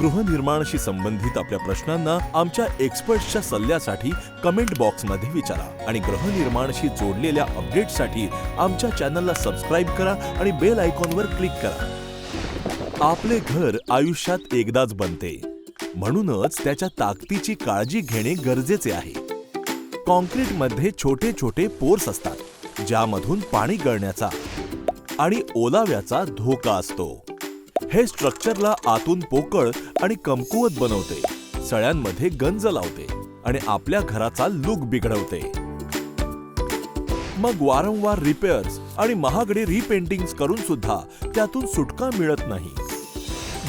गृहनिर्माणाशी संबंधित आपल्या प्रश्नांना आमच्या एक्सपर्ट्सच्या सल्ल्यासाठी कमेंट बॉक्समध्ये विचारा आणि गृहनिर्माणाशी जोडलेल्या अपडेट्ससाठी आमच्या चॅनलला सबस्क्राईब करा आणि बेल आयकॉनवर क्लिक करा. आपले घर आयुष्यात एकदाच बनते. म्हणूनच त्याच्या ताकदीची काळजी घेणे गरजेचे आहे. कॉन्क्रीटमध्ये छोटे छोटे पोर्स असतात ज्यामधून पाणी गळण्याचा आणि ओलाव्याचा धोका असतो. हे स्ट्रक्चरला आतून पोकळ आणि कमकुवत बनवते. सळ्यांमध्ये गंज लावते आणि आपल्या घराचा लुक बिघडवते. मग वारंवार रिपेअर्स आणि महागडे रिपेंटिंग करून सुद्धा त्यातून सुटका मिळत नाही.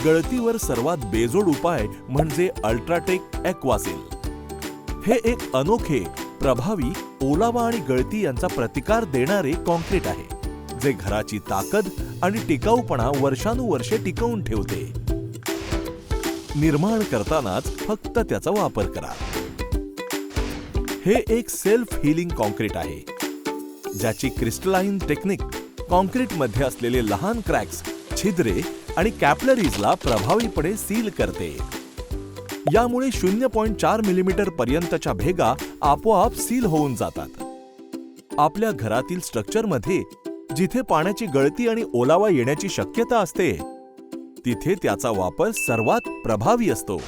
गळतीवर सर्वात बेजोड उपाय म्हणजे अल्ट्राटेक ॲक्वासिल हे एक अनोखे प्रभावी ओलावा आणि गळती यांचा प्रतिकार देणारे कॉन्क्रीट आहे. जे घराची ताकद आणि टिकाऊपणा वर्षानुवर्षे टिकवून ठेवते. निर्माण करतानाच फक्त त्याचा वापर करा. हे एक सेल्फ हिलिंग कॉन्क्रीट आहे ज्याची क्रिस्टलाइन टेक्निक कॉन्क्रीटमध्ये असलेले लहान क्रॅक्स छिद्रे आणि कॅपलरीजला प्रभावीपणे सील करते. यामुळे शून्य पॉईंट चार मिलीमीटर पर्यंतच्या भेगा आपोआप सील होऊन जातात. आपल्या घरातील स्ट्रक्चरमध्ये जिथे पाण्याची गळती आणि ओलावा येण्याची शक्यता असते तिथे त्याचा वापर सर्वात प्रभावी असतो.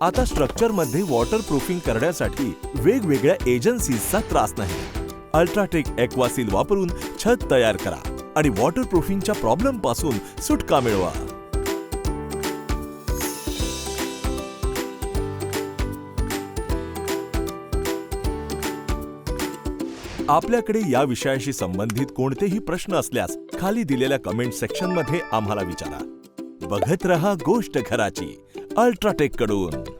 आता स्ट्रक्चरमध्ये वॉटर प्रूफिंग करण्यासाठी वेगवेगळ्या एजन्सीजचा त्रास नाही. अल्ट्राटेक एक्वासिल वापरून छत तयार करा आणि वॉटर प्रूफिंगच्या प्रॉब्लेमपासून सुटका मिळवा. आपल्याकडे या विषयाशी संबंधित कोणतेही प्रश्न असल्यास खाली दिलेल्या कमेंट सेक्शनमध्ये आम्हाला विचारा. बघत रहा गोष्ट घराची. अल्ट्राटेककडून.